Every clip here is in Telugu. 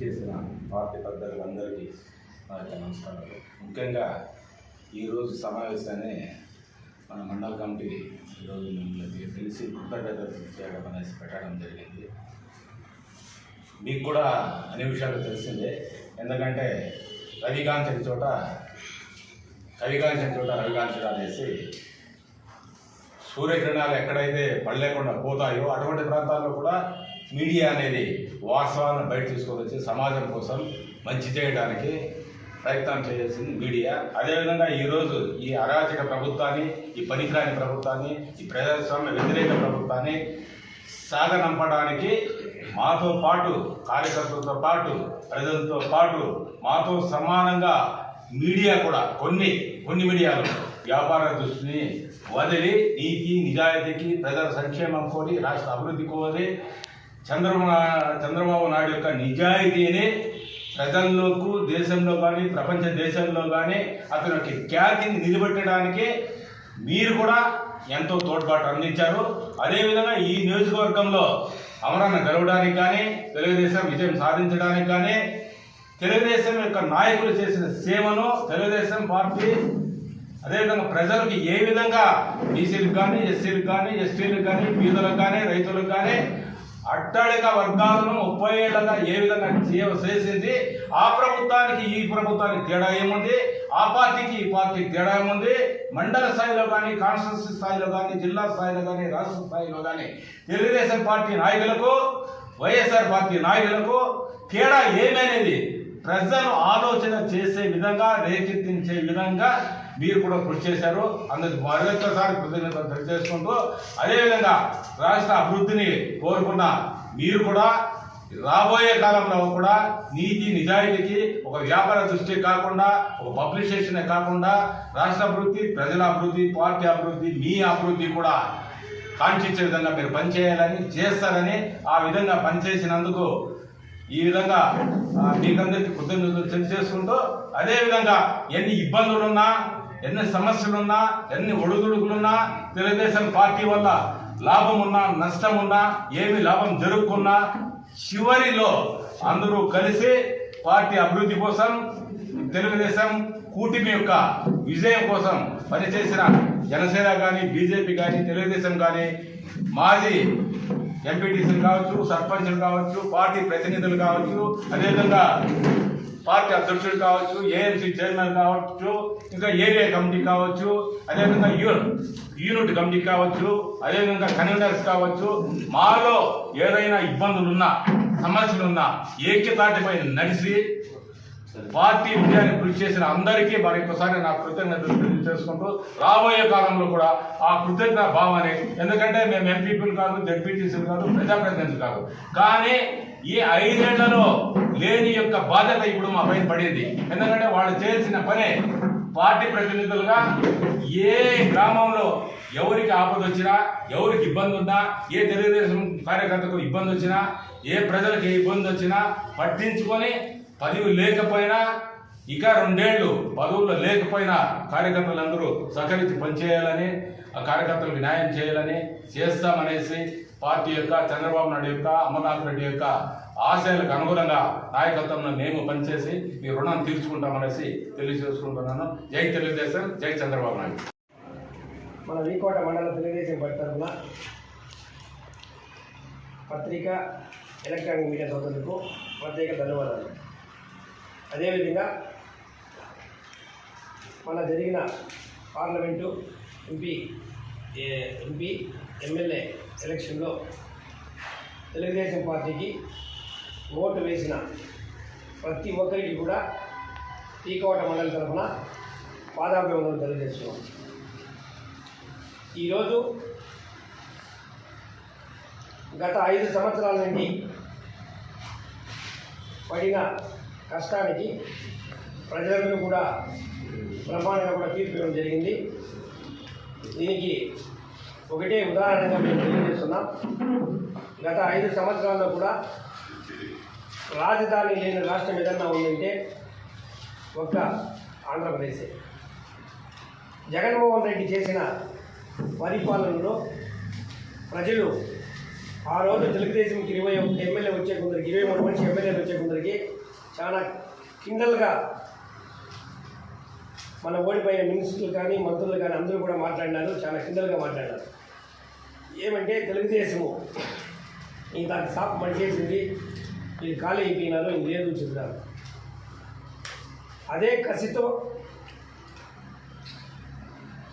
చేసిన పార్టీ పెద్దలందరికీ నా యొక్క నమస్కారాలు. ముఖ్యంగా ఈరోజు సమావేశాన్ని మన మండల కమిటీ ఈరోజు మిమ్మల్ని తెలిసి కృతజ్ఞతలు చేయడం అనేసి పెట్టడం జరిగింది. మీకు కూడా అన్ని విషయాలు తెలిసిందే. ఎందుకంటే రవికాంచని చోట కవికాంచని చోట రవికాంచడం అనేసి సూర్యకిరణాలు ఎక్కడైతే పడలేకుండా పోతాయో అటువంటి ప్రాంతాల్లో కూడా మీడియా అనేది వాస్తవాలను బయట తీసుకొని సమాజం కోసం మంచి చేయడానికి ప్రయత్నం చేయాల్సింది మీడియా. అదేవిధంగా ఈరోజు ఈ అరాచక ప్రభుత్వాన్ని ఈ పనికిరాని ప్రభుత్వాన్ని ఈ ప్రజాస్వామ్య వ్యతిరేక ప్రభుత్వాన్ని సాగనంపడానికి మాతో పాటు కార్యకర్తలతో పాటు ప్రజలతో పాటు మాతో సమానంగా మీడియా కూడా కొన్ని కొన్ని మీడియాలు వ్యాపార దృష్టిని వదిలి నీతి నిజాయితీకి ప్రజల సంక్షేమం కోరి రాష్ట్ర అభివృద్ధి కోరి చంద్రబాబు చంద్రబాబు నాయుడు యొక్క నిజాయితీని ప్రజల్లోకు దేశంలో కానీ ప్రపంచ దేశంలో కానీ అతని యొక్క ఖ్యాతిని నిలబెట్టడానికి మీరు కూడా ఎంతో తోడ్పాటు అందించారు. అదేవిధంగా ఈ నియోజకవర్గంలో అమరాన్ని గెలవడానికి కానీ తెలుగుదేశం విజయం సాధించడానికి కానీ తెలుగుదేశం యొక్క నాయకులు చేసిన సేవను తెలుగుదేశం పార్టీ అదేవిధంగా ప్రజలకు ఏ విధంగా బీసీలకు కానీ ఎస్సీలకు కానీ ఎస్టీలకు కానీ బీదలకు కానీ రైతులకు కానీ అట్టడిక వర్గాలను ముప్పై ఏళ్ళగా ఏ విధంగా సేవ చేసింది? ఆ ప్రభుత్వానికి ఈ ప్రభుత్వానికి తేడా ఏముంది? ఆ పార్టీకి ఈ పార్టీకి తేడా ఏముంది? మండల స్థాయిలో కానీ కాన్స్టిట్యూన్సీ స్థాయిలో కానీ జిల్లా స్థాయిలో కానీ రాష్ట్ర స్థాయిలో కానీ తెలుగుదేశం పార్టీ నాయకులకు వైఎస్ఆర్ పార్టీ నాయకులకు తేడా ఏమనేది? ప్రజలు ఆలోచన చేసే విధంగా రేకెత్తించే విధంగా మీరు కూడా కృషి చేశారు. అందుకు మరొకసారి కృతజ్ఞతలు తెలియజేసుకుంటూ అదేవిధంగా రాష్ట్ర అభివృద్ధిని కోరుకున్న మీరు కూడా రాబోయే కాలంలో కూడా నీతి నిజాయితీకి ఒక వ్యాపార దృష్టి కాకుండా ఒక పబ్లిషేషనే కాకుండా రాష్ట్ర అభివృద్ధి ప్రజల అభివృద్ధి పార్టీ అభివృద్ధి మీ అభివృద్ధి కూడా కాంక్షించే విధంగా మీరు పనిచేయాలని చేస్తారని ఆ విధంగా పనిచేసినందుకు ఈ విధంగా మీకందరికీ కృతజ్ఞతలు తెలియజేసుకుంటూ అదేవిధంగా ఎన్ని ఇబ్బందులున్నా ఎన్ని సమస్యలున్నా ఎన్ని ఒడుదుడుకులున్నా తెలుగుదేశం పార్టీ వల్ల లాభం ఉన్నా నష్టం ఉన్నా ఏమి లాభం జరుపుకున్నా చివరిలో అందరూ కలిసి పార్టీ అభివృద్ధి కోసం తెలుగుదేశం కూటమి యొక్క విజయం కోసం పనిచేసిన జనసేన కానీ బీజేపీ కానీ తెలుగుదేశం కానీ మాజీ ఎంపీటీసీలు కావచ్చు సర్పంచ్లు కావచ్చు పార్టీ ప్రతినిధులు కావచ్చు అదేవిధంగా పార్టీ అధ్యక్షుడు కావచ్చు ఏఎంసీ చైర్మన్ కావచ్చు ఇంకా ఏరియా కమిటీ కావచ్చు అదేవిధంగా యూ యూనిట్ కమిటీ కావచ్చు అదేవిధంగా కన్వీనర్స్ కావచ్చు మాలో ఏదైనా ఇబ్బందులున్నా సమస్యలున్నా ఏక్యతాటిపై నడిచి పార్టీ విజయాన్ని కృషి చేసిన అందరికీ మరొకసారి నా కృతజ్ఞతలు తెలియజేసుకుంటూ రాబోయే కాలంలో కూడా ఆ కృతజ్ఞత భావాన్ని ఎందుకంటే మేము ఎంపీపీలు కాదు జడ్పీటీసీలు కాదు ప్రజాప్రతినిధులు కాదు. కానీ ఈ ఐదేళ్ళలో లేని యొక్క బాధ్యత ఇప్పుడు మా పైన పడింది. ఎందుకంటే వాళ్ళు చేసిన పనే పార్టీ ప్రతినిధులుగా ఏ గ్రామంలో ఎవరికి ఆపద వచ్చినా ఎవరికి ఇబ్బంది ఉన్నా ఏ తెలుగుదేశం కార్యకర్తకు ఇబ్బంది వచ్చినా ఏ ప్రజలకు ఏ ఇబ్బంది వచ్చినా పట్టించుకొని పదవి లేకపోయినా ఇక రెండేళ్ళు పదవుల్లో లేకపోయినా కార్యకర్తలందరూ సహకరించి పనిచేయాలని ఆ కార్యకర్తలకు న్యాయం చేయాలని చేస్తామనేసి పార్టీ యొక్క చంద్రబాబు నాయుడు యొక్క అమర్నాథ్ రెడ్డి యొక్క ఆశయాలకు అనుగుణంగా నాయకత్వంలో మేము పనిచేసి మీ రుణం తీర్చుకుంటామనేసి తెలియజేసుకుంటున్నాను. జై తెలుగుదేశం జై చంద్రబాబు నాయుడు. మన వీకోట మండల తెలుగుదేశం పార్టీ తరఫున పత్రిక ఎలక్ట్రానిక్ మీడియా సోదరులకు ప్రత్యేక ధన్యవాదాలు. అదేవిధంగా మన జరిగిన పార్లమెంటు ఎంపీ ఎంపీ ఎమ్మెల్యే ఎలక్షన్లో తెలుగుదేశం పార్టీకి ఓటు వేసిన ప్రతి ఒక్కరికి కూడా టీకోట మండలి తరఫున పాదాభివందనం తెలియజేస్తున్నాం. ఈరోజు గత ఐదు సంవత్సరాల నుండి పడిన కష్టానికి ప్రజలందరూ కూడా ప్రమాణంగా కూడా తీర్పు ఇవ్వడం జరిగింది. దీనికి ఒకటే ఉదాహరణగా మేము తెలియజేస్తున్నాం. గత ఐదు సంవత్సరాల్లో కూడా రాజధాని లేని రాష్ట్రం ఏదన్నా ఉందంటే ఒక్క ఆంధ్రప్రదేశే. జగన్మోహన్ రెడ్డి చేసిన పరిపాలనలో ప్రజలు ఆ రోజు తెలుగుదేశంకి ఇరవై ఒక ఎమ్మెల్యే వచ్చే కొందరికి ఇరవై మూడు మంచి ఎమ్మెల్యేలు వచ్చే కొందరికి చాలా కిండల్గా మన ఓడిపోయే మినిస్టర్లు కానీ మంత్రులు కానీ అందరూ కూడా మాట్లాడినారు చాలా కిందలుగా మాట్లాడినారు ఏమంటే తెలుగుదేశము ఇంత సాప్ మడిచేసింది ఇది ఖాళీ అయిపోయినారు ఇది లేదు చెప్తారు అదే కసితో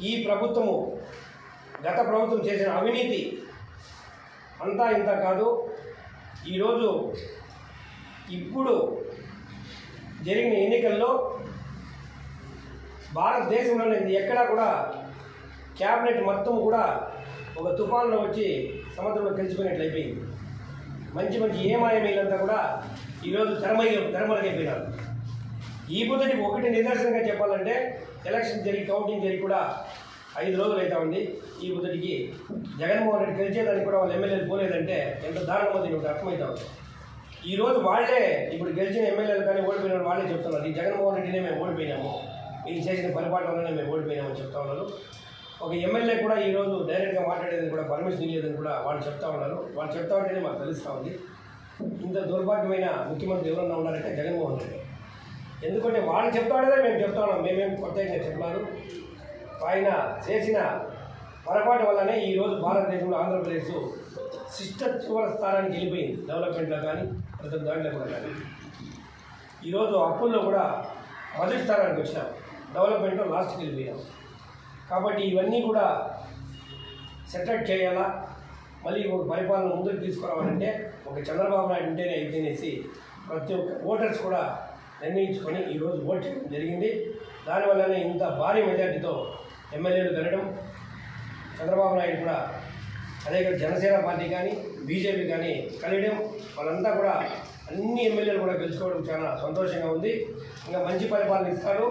ఈ ప్రభుత్వము గత ప్రభుత్వం చేసిన అవినీతి అంతా ఇంత కాదు. ఈరోజు ఇప్పుడు జరిగిన ఎన్నికల్లో భారతదేశంలోనే ఎక్కడా కూడా క్యాబినెట్ మొత్తం కూడా ఒక తుఫాన్లో వచ్చి సముద్రంలో కలిసిపోయినట్లు అయిపోయింది. మంచి మంచి ఏమాయమీలంతా కూడా ఈరోజు తెరమై తెరమరుగైపోయినారు ఈ పొద్దుటి ఒకటి నిదర్శనంగా చెప్పాలంటే ఎలక్షన్ జరిగి కౌంటింగ్ జరిగి కూడా ఐదు రోజులు అవుతా ఉంది. ఈ పొద్దుటికి జగన్మోహన్ రెడ్డి గెలిచేదానికి కూడా వాళ్ళు ఎమ్మెల్యేలు పోలేదంటే ఎంత దారుణమో దీనికి అర్థమవుతా ఉంది. ఈరోజు వాళ్ళే ఇప్పుడు గెలిచిన ఎమ్మెల్యేలు కానీ ఓడిపోయిన వాళ్ళే చెప్తున్నారు. ఈ జగన్మోహన్ రెడ్డినే మేము ఓడిపోయినాము. వీళ్ళు చేసిన పొరపాటు వల్లనే మేము ఓడిపోయినామని చెప్తా ఉన్నారు ఒక ఎమ్మెల్యే కూడా ఈరోజు డైరెక్ట్గా మాట్లాడేది కూడా పర్మిషన్ ఇవ్వలేదని కూడా వాళ్ళు చెప్తా ఉన్నారు. వాళ్ళు చెప్తా ఉంటేనే మాకు తెలుస్తూ ఉంది. ఇంత దుర్భాగ్యమైన ముఖ్యమంత్రి ఎవరన్నా ఉన్నారంటే జగన్మోహన్ రెడ్డి. ఎందుకంటే వాళ్ళు చెప్తాడనే మేము చెప్తా ఉన్నాం. మేమేం కొత్త చెప్తున్నారు ఆయన చేసిన పొరపాటు వల్లనే ఈరోజు భారతదేశంలో ఆంధ్రప్రదేశ్ శిష్ట చివర స్థానానికి వెళ్ళిపోయింది. డెవలప్మెంట్లో కానీ ప్రతి దాంట్లో కూడా కానీ. ఈరోజు అప్పుల్లో కూడా మొదటి స్థానానికి వచ్చినాం. డెవలప్మెంట్లో లాస్ట్కి వెళ్ళిపోయాం కాబట్టి ఇవన్నీ కూడా సెటప్ చేయాలా? మళ్ళీ ఒక పరిపాలన ముందుకు తీసుకురావాలంటే ఒక చంద్రబాబు నాయుడు ఉంటేనే అయితేనేసి ప్రతి ఒక్క ఓటర్స్ కూడా నిర్ణయించుకొని ఈరోజు ఓట్ చేయడం జరిగింది. దానివల్లనే ఇంత భారీ మెజార్టీతో ఎమ్మెల్యేలు గెలడం చంద్రబాబు నాయుడు కూడా అదే జనసేన పార్టీ కానీ బీజేపీ కానీ కలియడం వాళ్ళంతా కూడా అన్ని ఎమ్మెల్యేలు కూడా గెలుచుకోవడం చాలా సంతోషంగా ఉంది. ఇంకా మంచి పరిపాలన ఇస్తారు.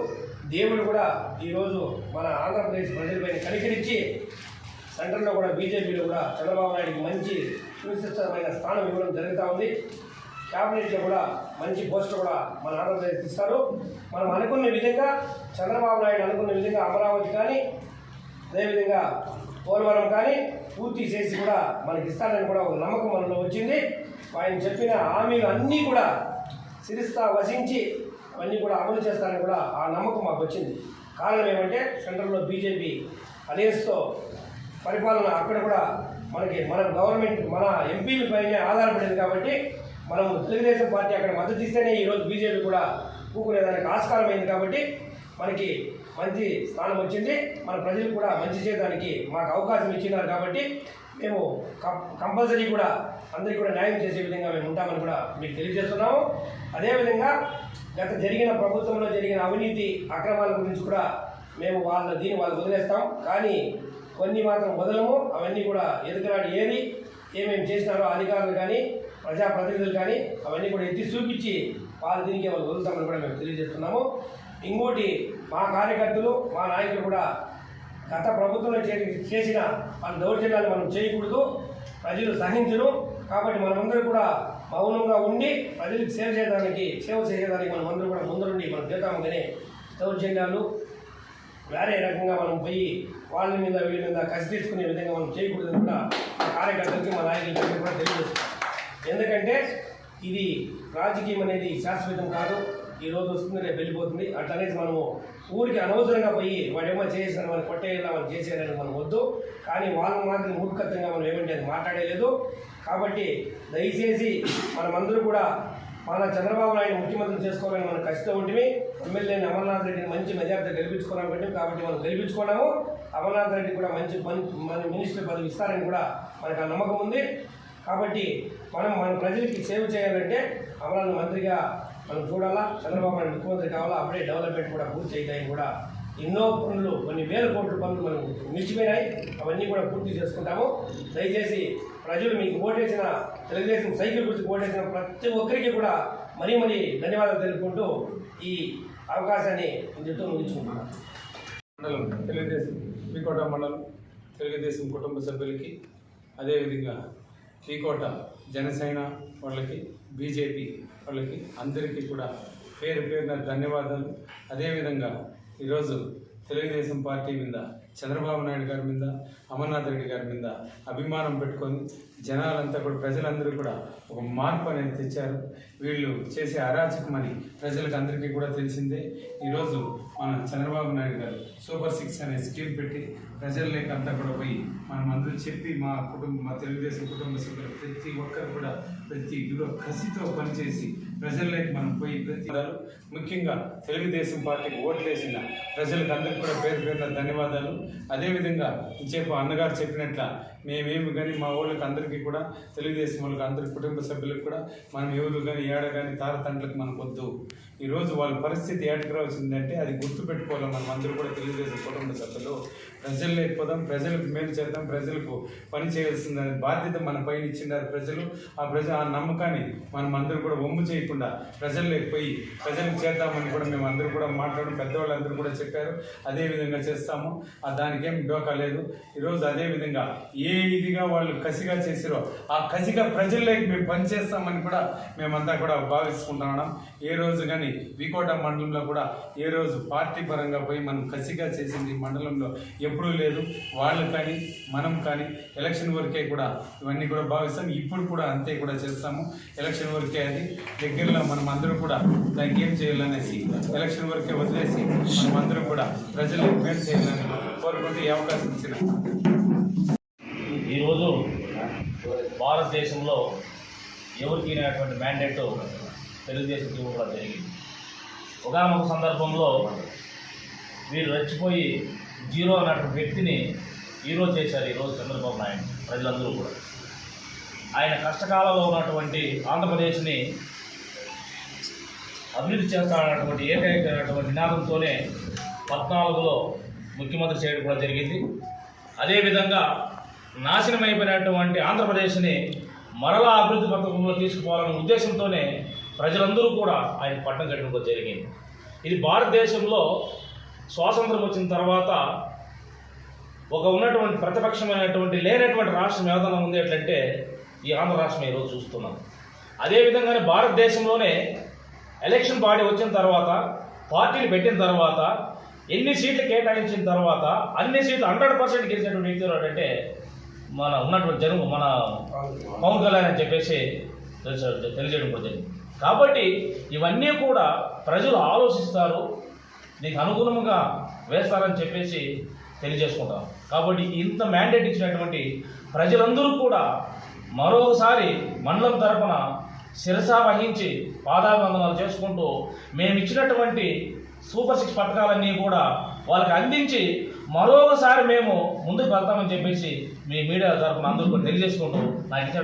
దేవుడు కూడా ఈరోజు మన ఆంధ్రప్రదేశ్ ప్రజలపైన కనికరించి సెంటర్లో కూడా బీజేపీలో కూడా చంద్రబాబు నాయుడికి మంచి సునిశ్చితమైన స్థానం ఇవ్వడం జరుగుతూ ఉంది. క్యాబినెట్లో కూడా మంచి పోస్ట్ కూడా మన ఆంధ్రప్రదేశ్ ఇస్తారు. మనం అనుకున్న విధంగా చంద్రబాబు నాయుడు అనుకున్న విధంగా అమరావతి కానీ అదేవిధంగా పోలవరం కానీ పూర్తి చేసి కూడా మనకి ఇస్తాడని కూడా ఒక నమ్మకం మనలో వచ్చింది. ఆయన చెప్పిన హామీలు అన్నీ కూడా సిరిస్తా వసించి అవన్నీ కూడా అమలు చేస్తారని కూడా ఆ నమ్మకం మాకు వచ్చింది. కారణం ఏమంటే సెంట్రల్లో బీజేపీ అలయన్స్తో పరిపాలన అక్కడ కూడా మనకి మన గవర్నమెంట్ మన ఎంపీల పైనే ఆధారపడింది కాబట్టి మనం తెలుగుదేశం పార్టీ అక్కడ మద్దతు ఇస్తేనే ఈరోజు బీజేపీ కూడా కూకునేదానికి ఆస్కారం అయింది కాబట్టి మనకి మంచి స్థానం వచ్చింది. మన ప్రజలు కూడా మంచి చేయడానికి మాకు అవకాశం ఇచ్చినారు కాబట్టి మేము కం- కంపల్సరీ కూడా అందరికీ కూడా న్యాయం చేసే విధంగా మేము ఉంటామని కూడా మీకు తెలియజేస్తున్నాము. అదేవిధంగా గత జరిగిన ప్రభుత్వంలో జరిగిన అవినీతి అక్రమాల గురించి కూడా మేము వాళ్ళ దీన్ని వాళ్ళు వదిలేస్తాం. కానీ కొన్ని మాత్రం వదలము. అవన్నీ కూడా ఎదుగులాడి ఏది ఏమేమి చేసినారో అధికారులు కానీ ప్రజాప్రతినిధులు కానీ అవన్నీ కూడా ఎత్తి చూపించి వాళ్ళ దీనికి వాళ్ళు వదులుతామని కూడా మేము తెలియజేస్తున్నాము. ఇంకోటి మా కార్యకర్తలు మా నాయకులు కూడా గత ప్రభుత్వంలో చే- చేసిన వాళ్ళ దౌర్జన్యాలు మనం చేయకూడదు ప్రజలు సహించరు. కాబట్టి మనమందరం కూడా మౌనంగా ఉండి ప్రజలకు సేవ చేయడానికి సేవ చేయడానికి మనం అందరూ కూడా ముందరుండి మనం చేద్దాము కానీ దౌర్జన్యాలు వేరే రకంగా మనం పోయి వాళ్ళ మీద వీళ్ళ మీద కసి తీసుకునే విధంగా మనం చేయకూడదని కూడా కార్యకర్తలకి మా నాయకులకి కూడా తెలియజేస్తాం ఎందుకంటే ఇది రాజకీయం అనేది శాశ్వతం కాదు. ఈ రోజు వస్తుంది రేపు వెళ్ళిపోతుంది. అట్లనేసి మనము ఊరికి అనవసరంగా పోయి వాడేమో చేసిన మనం కొట్టేయాలి మనం చేసేయాలని మనం వద్దు. కానీ వాళ్ళని మాత్రం మూర్ఖత్వంగా మనం ఏమంటే అది మాట్లాడలేదు. కాబట్టి దయచేసి మనమందరూ కూడా మన చంద్రబాబు నాయుడు ముఖ్యమంత్రి చేసుకోవాలని మనం ఖచ్చితంగా ఉంటుంది ఎమ్మెల్యేని అమర్నాథ్ రెడ్డిని మంచి మెజార్టీ గెలిపించుకోవాలని పెట్టాం కాబట్టి మనం గెలిపించుకున్నాము. అమర్నాథ్ రెడ్డి కూడా మంచి మన మినిస్టర్ పదవి ఇస్తారని కూడా మనకు ఆ నమ్మకం ఉంది. కాబట్టి మనం మన ప్రజలకి సేవ చేయాలంటే అమరాన్ని మంత్రిగా మనం చూడాలా చంద్రబాబు నాయుడు ముఖ్యమంత్రి కావాలా అప్పుడే డెవలప్మెంట్ కూడా పూర్తి అవుతాయని కూడా ఎన్నో పనులు కొన్ని వేల కోట్ల పనులు మనం నిలిచిపోయినాయి అవన్నీ కూడా పూర్తి చేసుకుంటాము. దయచేసి ప్రజలు మీకు ఓటేసిన తెలుగుదేశం సైకిల్ గురించి ఓటేసిన ప్రతి ఒక్కరికి కూడా మరీ మరీ ధన్యవాదాలు తెలుపుకుంటూ ఈ అవకాశాన్ని ఇందుతో ముగించుకుంటున్నాను. మండలం తెలుగుదేశం శ్రీకోట మండలం తెలుగుదేశం కుటుంబ సభ్యులకి అదేవిధంగా శ్రీకోట జనసేన వాళ్ళకి బీజేపీ వాళ్ళకి అందరికీ కూడా పేరు పేరున ధన్యవాదాలు. అదేవిధంగా ఈరోజు తెలుగుదేశం పార్టీ మీద చంద్రబాబు నాయుడు గారి మీద అమర్నాథ్ రెడ్డి గారి మీద అభిమానం పెట్టుకొని జనాలంతా కూడా ప్రజలందరూ కూడా ఒక మార్పు అనేది తెచ్చారు. వీళ్ళు చేసే అరాచకమని ప్రజలకు అందరికీ కూడా తెలిసిందే. ఈరోజు మన చంద్రబాబు నాయుడు గారు సూపర్ సిక్స్ అనే స్కీమ్ పెట్టి ప్రజల్లోకి అంతా కూడా పోయి మనం అందరూ చెప్పి మా కుటుంబ మా తెలుగుదేశం కుటుంబ సభ్యులు ప్రతి ఒక్కరు కూడా ప్రతి ఇందులో కసితో పనిచేసి ప్రజల్లోకి మనం పోయి ప్రతి ముఖ్యంగా తెలుగుదేశం పార్టీకి ఓట్లేసిన ప్రజలకు అందరికీ కూడా పేరు పేరున ధన్యవాదాలు. అదేవిధంగా చెప్పు అన్నగారు చెప్పినట్ల మేమేమి కానీ మా వాళ్ళకి అందరికీ కూడా తెలుగుదేశం వాళ్ళకి అందరి కుటుంబ సభ్యులకు కూడా మనం ఎవరు కానీ ఏడ కానీ తారతండ్రులకు మనకొద్దు ఈరోజు వాళ్ళ పరిస్థితి ఏటకు వచ్చిందంటే అది గుర్తుపెట్టుకోవాలి మనం అందరూ కూడా తెలుగుదేశం కుటుంబ సభ్యులు ప్రజలు లేకపోదాం ప్రజలకు మేలు చేద్దాం ప్రజలకు పని చేయాల్సిన బాధ్యత మన పైన ఇచ్చిండారు ప్రజలు. ఆ ప్రజ ఆ నమ్మకాన్ని మనం అందరూ కూడా ఒమ్ము చేయకుండా ప్రజల్లో పోయి ప్రజలకు చేద్దామని కూడా మేము అందరూ కూడా మాట్లాడడం పెద్దవాళ్ళందరూ కూడా చెప్పారు. అదే విధంగా చేస్తాము. ఆ దానికేం డోకా లేదు. ఈరోజు అదే విధంగా ఏ ఇదిగా వాళ్ళు కసిగా చేసిరో ఆ కసిగా ప్రజల్లోకి మేము పనిచేస్తామని కూడా మేమంతా కూడా భావిస్తున్నాం ఏ రోజు కానీ వికోట మండలంలో కూడా ఏ రోజు పార్టీ పరంగా పోయి మనం కసిగా చేసింది ఈ మండలంలో ఎప్పుడూ లేదు. వాళ్ళు కానీ మనం కానీ ఎలక్షన్ వరకే కూడా ఇవన్నీ కూడా భావిస్తాం. ఇప్పుడు కూడా అంతే కూడా చేస్తాము. ఎలక్షన్ వరకే అది. దగ్గరలో మనం అందరూ కూడా దానికి ఏం చేయాలనేసి ఎలక్షన్ వరకే వదిలేసి మనం అందరం కూడా ప్రజలకు మేలు చేయాలని కోరుకుంటూ ఈ అవకాశం ఇచ్చిన. ఈరోజు భారతదేశంలో ఎవరికి లేనటువంటి మ్యాండేట్ తెలుగుదేశం ఇవ్వడం జరిగింది. ఒకనొక సందర్భంలో వీరు రెచ్చిపోయి జీరో అన్నటువంటి వ్యక్తిని హీరో చేశారు ఈరోజు చంద్రబాబు నాయుడు ప్రజలందరూ కూడా. ఆయన కష్టకాలంలో ఉన్నటువంటి ఆంధ్రప్రదేశ్ని అభివృద్ధి చేస్తానన్నటువంటి ఏకైకటువంటి నినాదంతోనే పద్నాలుగులో ముఖ్యమంత్రి చేయడం కూడా జరిగింది. అదేవిధంగా నాశనమైపోయినటువంటి ఆంధ్రప్రదేశ్ని మరలా అభివృద్ధి పథకంలో తీసుకుపోవాలనే ఉద్దేశంతోనే ప్రజలందరూ కూడా ఆయన పట్టం కట్టడం జరిగింది. ఇది భారతదేశంలో స్వాతంత్రం వచ్చిన తర్వాత ఒక ఉన్నటువంటి ప్రతిపక్షమైనటువంటి లేనటువంటి రాష్ట్రం ఏదైనా ఉంది ఎట్లంటే ఈ ఆంధ్ర రాష్ట్రం ఈరోజు చూస్తున్నాం. అదేవిధంగానే భారతదేశంలోనే ఎలక్షన్ బాడీ వచ్చిన తర్వాత పార్టీలు పెట్టిన తర్వాత ఎన్ని సీట్లు కేటాయించిన తర్వాత అన్ని సీట్లు హండ్రెడ్ పర్సెంట్ గెలిచినటువంటి వ్యక్తి అంటే మన ఉన్నటువంటి జనం మన పవన్ కళ్యాణ్ అని చెప్పేసి తెలిసే- తెలియజేయడం కూడా జరిగింది. కాబట్టి ఇవన్నీ కూడా ప్రజలు ఆలోచిస్తారు. నీకు అనుగుణంగా వేస్తారని చెప్పేసి తెలియజేసుకుంటాం. కాబట్టి ఇంత మ్యాండేట్ ఇచ్చినటువంటి ప్రజలందరూ కూడా మరోసారి మండలం తరపున శిరస వహించి పాదాభందనాలు చేసుకుంటూ మేము ఇచ్చినటువంటి సూపర్ సిక్స్ పథకాలన్నీ కూడా వాళ్ళకి అందించి మరొకసారి మేము ముందుకు వెళ్తామని చెప్పేసి మీ మీడియా తరపున అందరూ కూడా తెలియజేసుకుంటూ నాకు ఇచ్చిన